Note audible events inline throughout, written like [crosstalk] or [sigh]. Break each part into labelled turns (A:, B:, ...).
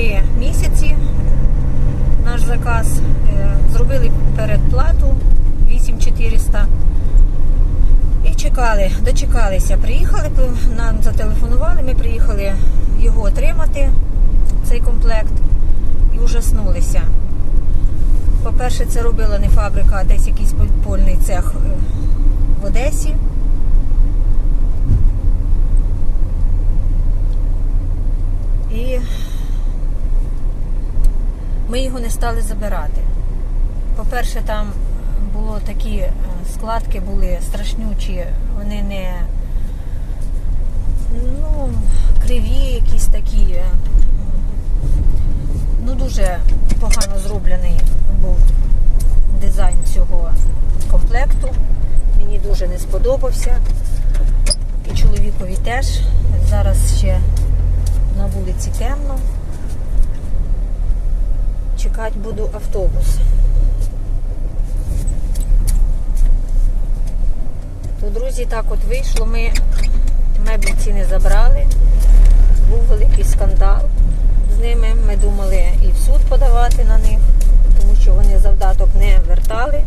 A: три місяці наш заказ. Е, Зробили передплату 8400. І чекали, дочекалися. Приїхали, нам зателефонували, ми приїхали його отримати, цей комплект, і ужаснулися. По-перше, це робила не фабрика, а десь якийсь подпольний цех е, в Одесі. І ми його не стали забирати. По-перше, там було такі е, складки були страшнючі, вони не ну, криві, якісь такі. е, Ну, дуже погано зроблений був дизайн цього комплекту. Мені дуже не сподобався. І чоловікові теж. Зараз ще на вулиці темно. Чекати буду автобус. То, друзі, так от вийшло. Ми меблі ці не забрали. Був великий скандал з ними. Ми думали і в суд подавати на них, тому що вони завдаток не вертали.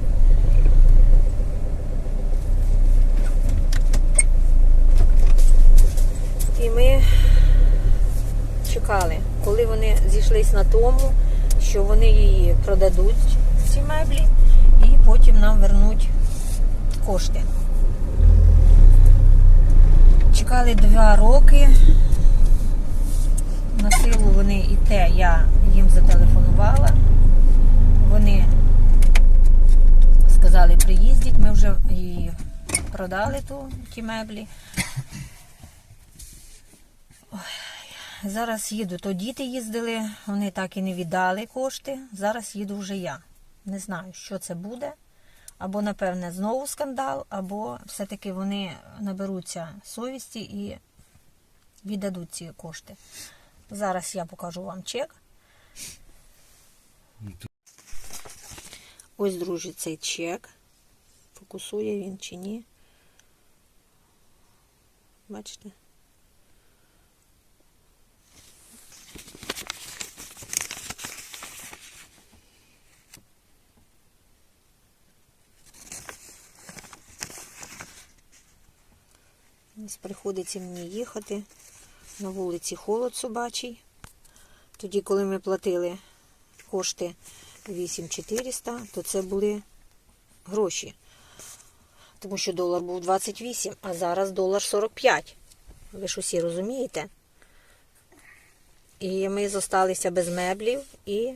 A: І ми чекали, коли вони зійшлись на тому, що вони її продадуть, ці меблі, і потім нам вернуть кошти. Чекали два роки. На силу вони і те, я їм зателефонувала. Вони сказали, приїздіть, ми вже її продали ту, ті меблі. Зараз їду, то діти їздили, вони так і не віддали кошти. Зараз їду вже я. Не знаю, що це буде. Або, напевне, знову скандал, або все-таки вони наберуться совісті і віддадуть ці кошти. Зараз я покажу вам чек. Ось, друзі, цей чек. Фокусує він чи ні. Бачите? Приходиться мені їхати. На вулиці холод собачий. Тоді, коли ми платили кошти 8400, то це були гроші. Тому що долар був 28, а зараз долар 45. Ви ж усі розумієте? І ми зосталися без меблів і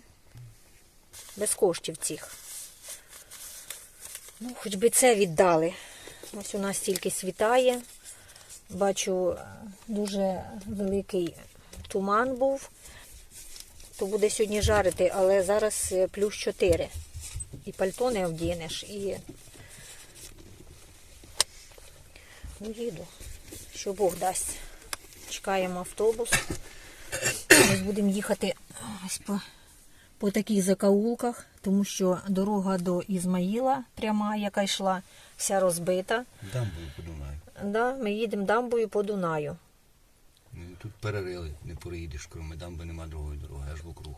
A: без коштів цих. Ну, хоч би це віддали. Ось у нас тільки світає. Бачу, е, дуже великий туман був. То буде сьогодні жарити, але зараз е, плюс 4. І пальто не вдінеш, і їду. Що Бог дасть. Чекаємо автобус. Ми будемо їхати ось по, по таких закаулках, тому що дорога до Ізмаїла пряма, яка йшла, вся розбита.
B: Дамбою по Дунаю.
A: Да, ми їдемо дамбою по Дунаю.
B: Ну, Тут перерили, не проїдеш, кроме дамби нема другої дороги, аж вокруг.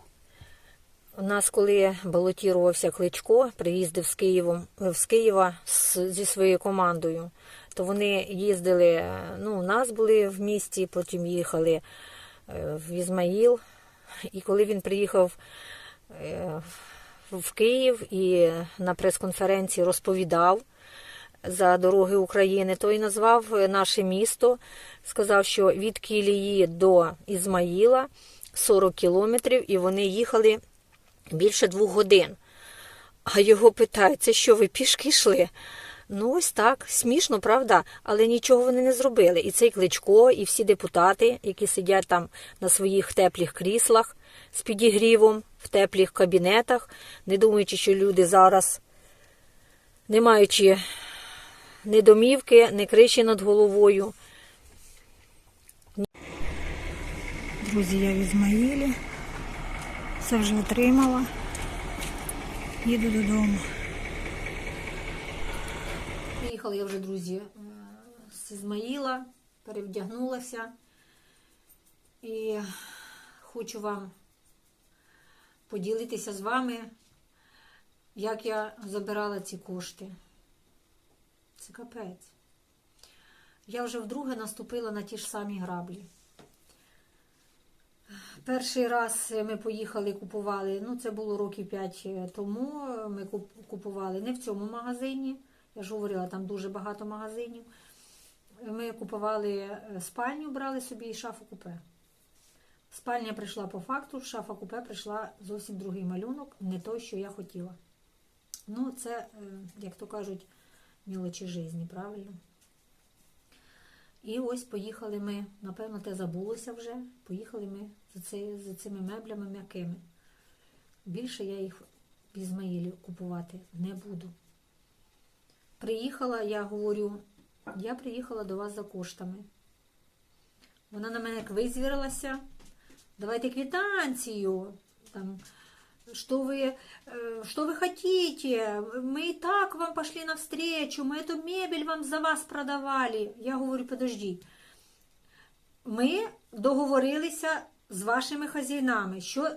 A: У нас, коли балотірувався Кличко, приїздив з Києвом з Києва з- зі своєю командою, то вони їздили. е, Ну, у нас були в місті, потім їхали е, в Ізмаїл. І коли він приїхав е, в Київ і на прес-конференції розповідав за дороги України, то і назвав е, наше місто, сказав, що від Кілії до Ізмаїла 40 кілометрів, і вони їхали більше двох годин. А його питають, це що, ви пішки йшли? Ну, ось так, смішно, правда, але нічого вони не зробили. І цей кличко, і всі депутати, які сидять там на своїх теплих кріслах з підігрівом, в теплих кабінетах, не думаючи, що люди зараз, не маючи ні домівки, ні криші над головою. Друзі, я в Ізмаїлі. Все вже отримала. Їду додому. Приїхала я вже, друзі, е, з Ізмаїла, перевдягнулася. І хочу вам поділитися з вами, як я забирала ці кошти. Це капець. Я вже вдруге наступила на ті ж самі граблі. Перший раз ми поїхали, купували, ну це було років 5 тому. Ми купували не в цьому магазині. Я ж говорила, там дуже багато магазинів. Ми купували е, спальню, брали собі і шафу купе. Спальня прийшла по факту, шафа купе прийшла зовсім другий малюнок, не той, що я хотіла. Ну, це, е, як то кажуть, мілочі житті, правильно? І ось поїхали ми, напевно, те забулося вже. Поїхали ми за, це, за цими меблями м'якими. Більше я їх в Ізмаїлі купувати не буду. Приїхала, я говорю, я приїхала до вас за коштами. Вона на мене як визвірилася. Давайте квитанцию. Там, что вы, э, что вы хотите? Мы и так вам пошли навстречу, мы эту мебель вам за вас продавали. Я говорю, подождіть. Ми договорилися з вашими хазяїнами, що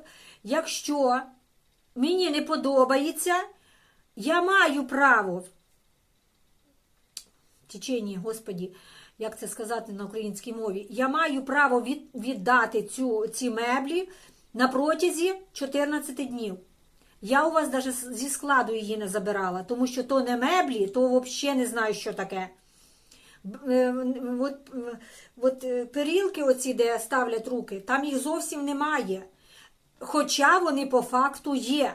A: якщо мені не подобається, я маю право в течение, господі, як це сказати на українській мові, я маю право від, віддати цю, ці меблі на протязі 14 днів. Я у вас навіть зі складу її не забирала, тому що то не меблі, то взагалі не знаю, що таке. Е, От, от е, перілки, оці, де ставлять руки, там їх зовсім немає. Хоча вони по факту є.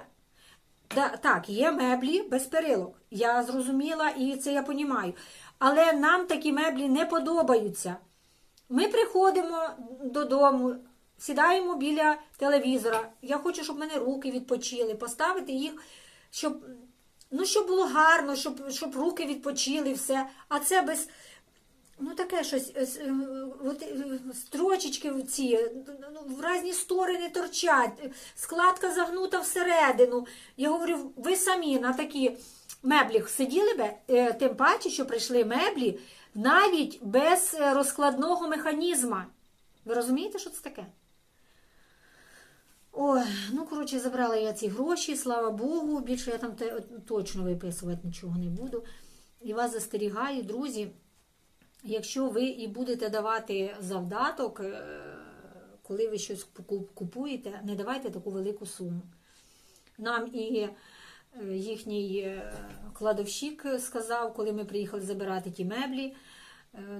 A: Так, є меблі без перилок. Я зрозуміла і це я понімаю. Але нам такі меблі не подобаються. Ми приходимо додому, сідаємо біля телевізора. Я хочу, щоб мене руки відпочили, поставити їх, щоб, ну, щоб було гарно, щоб, щоб руки відпочили, все. А це без. Ну, таке щось, е, е, строчечки в ці, ну, в різні сторони торчать, складка загнута всередину. Я говорю, ви самі на такі меблі сиділи би, Е, тим паче, що прийшли меблі навіть без розкладного механізма. Ви розумієте, що це таке? Ну коротше, забрала я ці гроші, слава Богу. Більше я там те- точно виписувати нічого не буду. І вас застерігаю, друзі. Якщо ви і будете давати завдаток, е, коли ви щось купуєте, не давайте таку велику суму. Нам і е, їхній е, кладовщик сказав, коли ми приїхали забирати ті меблі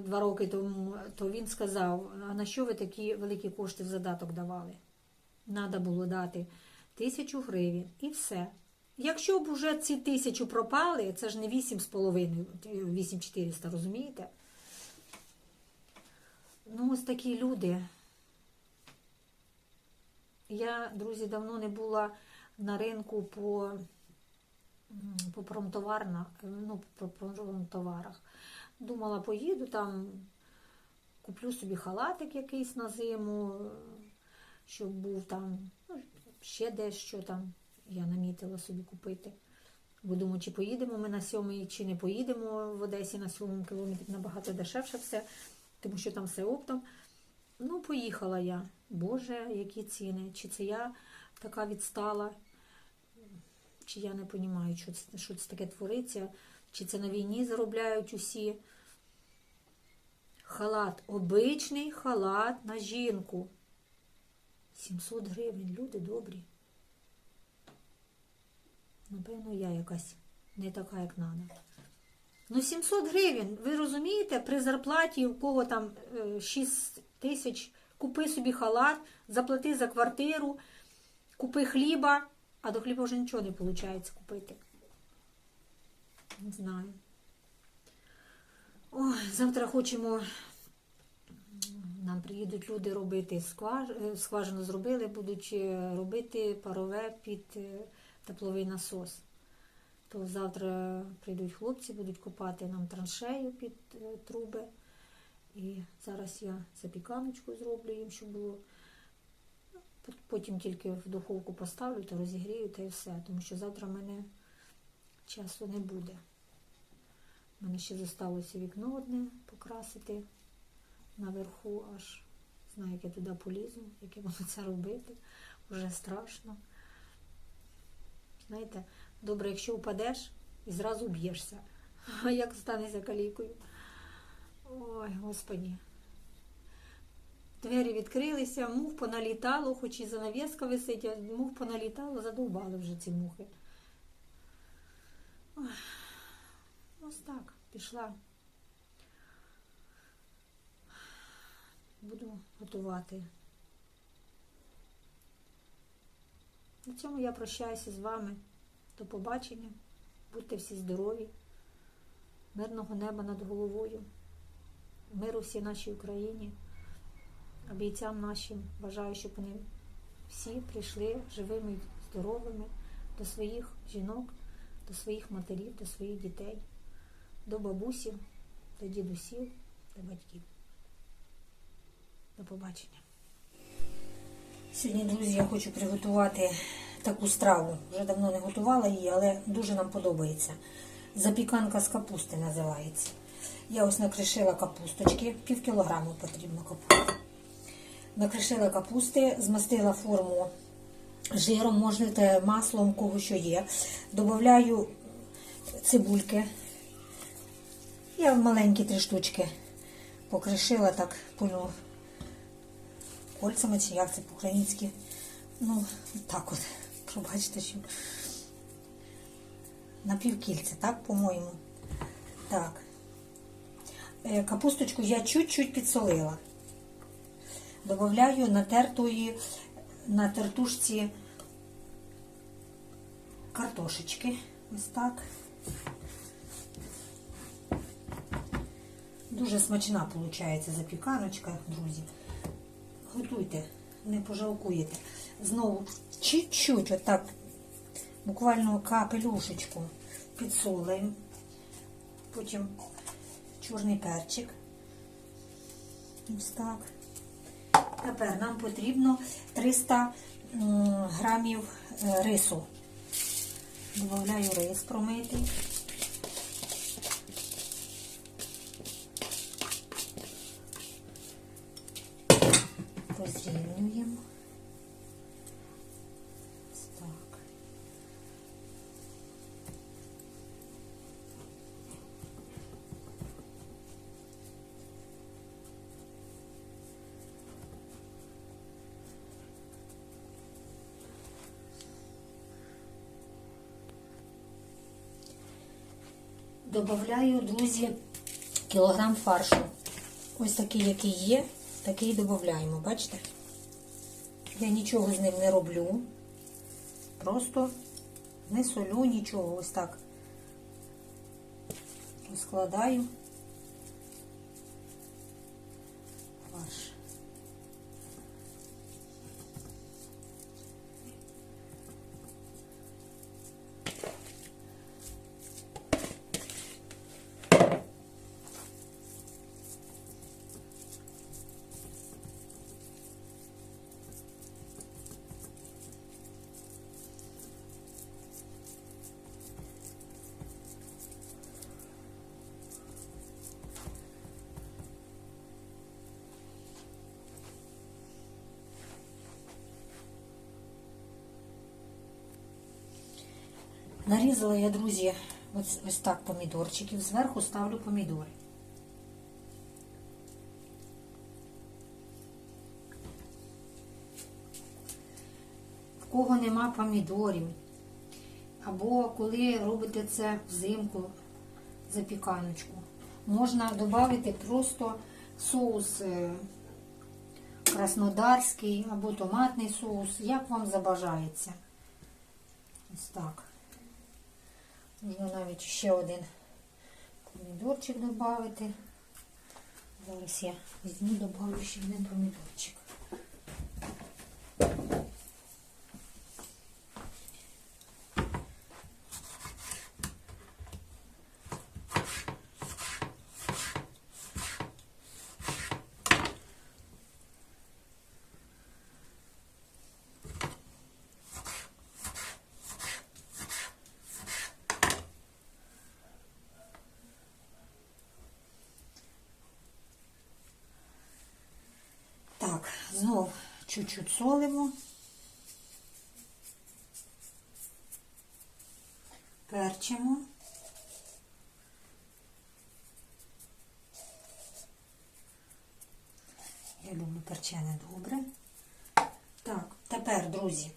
A: два роки тому, то він сказав: а на що ви такі великі кошти в задаток давали? Надо було дати тисячу гривень і все. Якщо б уже ці тисячу пропали, це ж не 8,5, 8400, розумієте? Ну, ось такі люди. Я, друзі, давно не була на ринку по, по промтоварна, ну, по промтоварах. Думала, поїду там, куплю собі халатик якийсь на зиму, щоб був там, ну, ще дещо там. Я намітила собі купити. Бо думаю, чи поїдемо ми на сьомий, чи не поїдемо в Одесі на сьомому кілометрі набагато дешевше все, тому що там все оптом. Ну, поїхала я. Боже, які ціни. Чи це я така відстала, чи я не розумію, що це, що це таке твориться, чи це на війні заробляють усі. Халат, обичний халат на жінку. 700 гривень, люди добрі. Напевно, я якась не така, як треба. Ну, 700 гривень, ви розумієте, при зарплаті, у кого там е, 6 тисяч, купи собі халат, заплати за квартиру, купи хліба, а до хліба вже нічого не виходить купити. Не знаю. Ой, завтра хочемо. Нам приїдуть люди робити скваж... е, скважину зробили, будуть е, робити парове під е, тепловий насос. То завтра прийдуть хлопці, будуть копати нам траншею під труби. І зараз я запіканочку зроблю їм, щоб було. Потім тільки в духовку поставлю та розігрію та і все. Тому що завтра в мене часу не буде. У мене ще залишилося вікно одне покрасити наверху аж знаю, як я туди полізу, як я буду це робити. Вже страшно. Знаєте, добре, якщо впадеш і зразу б'єшся. [laughs] А як станеться калікою? Ой, господі. Двері відкрилися, мух поналітало, хоч і занавіска висить, а мух поналітало, задовбали вже ці мухи. Ось так, пішла. Буду готувати. На цьому я прощаюся з вами. До побачення. Будьте всі здорові, мирного неба над головою, миру всій нашій Україні, а бійцям нашим бажаю, щоб вони всі прийшли живими і здоровими до своїх жінок, до своїх матерів, до своїх дітей, до бабусів, до дідусів, до батьків. До побачення. Сьогодні, друзі, я хочу приготувати таку страву. Вже давно не готувала її, але дуже нам подобається. Запіканка з капусти називається. Я ось накришила капусточки, пів кілограму потрібно капусти. Накришила капусти, змастила форму жиром, можете маслом, кого що є. Добавляю цибульки. Я маленькі три штучки покришила так полю кольцями, чи як це по-українськи. Ну, так от, пробачте, що на півкільця, так, по-моєму. Так. Е, Капусточку я чуть-чуть підсолила. Добавляю натертої на тертушці картошечки. Ось так. Дуже смачна виходить запіканочка, друзі. Готуйте, не пожалкуєте. Знову чуть-чуть, отак, буквально капелюшечку підсолимо. Потім чорний перчик. Ось так. Тепер нам потрібно 300 м, грамів е, рису. Добавляю рис промитий. Добавляю, друзі, кілограм фаршу. Ось такий, який є, такий додаємо, бачите? Я нічого з ним не роблю. Просто не солю нічого. Ось так розкладаю Нарізала я, друзі, ось, ось так помідорчиків. Зверху ставлю помідори. В кого нема помідорів, або коли робите це взимку, запіканочку, можна додати просто соус е, краснодарський або томатний соус, як вам забажається. Ось так. Можна навіть ще один помідорчик додати. Зараз я візьму, додаю ще один помідорчик. Так, Чуть-чуть солимо. Перчимо. Я люблю перчене добре. Так, тепер, друзі,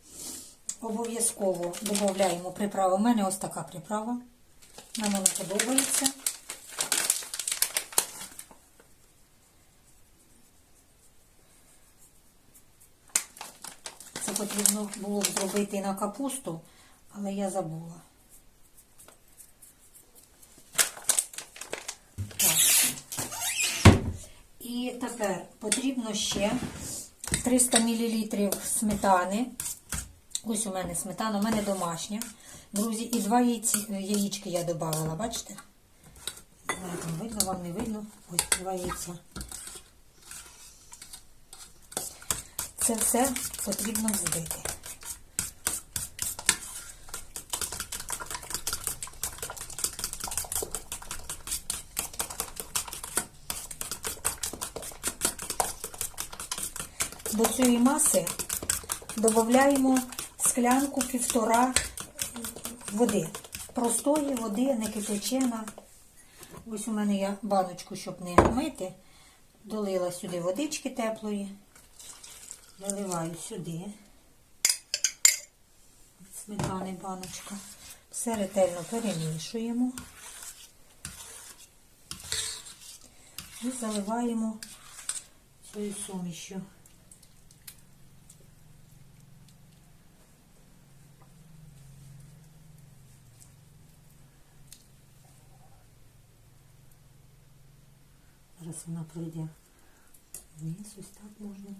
A: обов'язково додаємо приправу. У мене ось така приправа. Нам вона подобається. Це потрібно було зробити на капусту, але я забула. І тепер потрібно ще 300 мл сметани. Ось у мене сметана, у мене домашня. Друзі, і два яйці, яєчки я додавала, бачите? Видно, вам не видно. Ось два яйця. Це все потрібно взбити. До цієї маси додаємо склянку півтора води. Простої води, не кипячена. Ось у мене я баночку, щоб не мити, долила сюди водички теплої. Наливаю сюди. Від сметани баночка. Все ретельно перемішуємо. І заливаємо цією сумішю. Зараз вона пройде вниз, ось так можна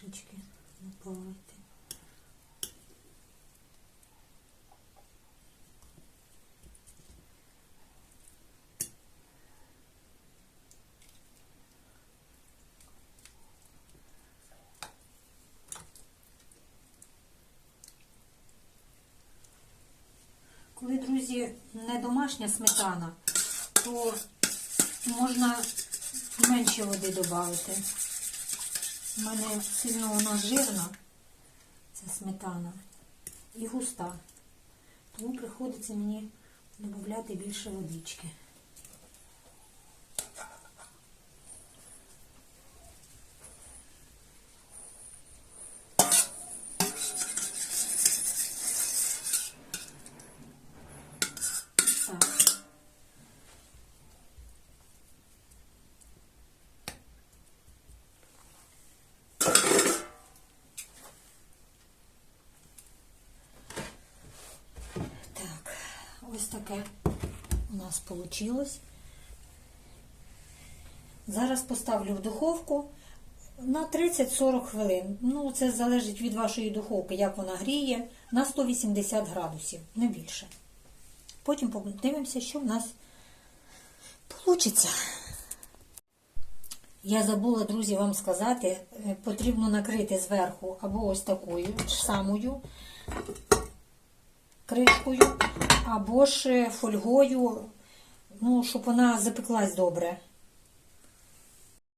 A: трішечки наповнити. Коли, друзі, не домашня сметана, то можна менше води додати. У мене сильно вона жирна, ця сметана, і густа. Тому приходиться мені додати більше водички. Так. Так, ось таке у нас вийшло. Зараз поставлю в духовку на 30-40 хвилин. Ну, це залежить від вашої духовки, як вона гріє, на 180 градусів, не більше. Потім подивимося, що в нас вийде. Я забула, друзі, вам сказати, е, потрібно накрити зверху або ось такою ж самою кришкою, або ж фольгою, ну, щоб вона запеклась добре.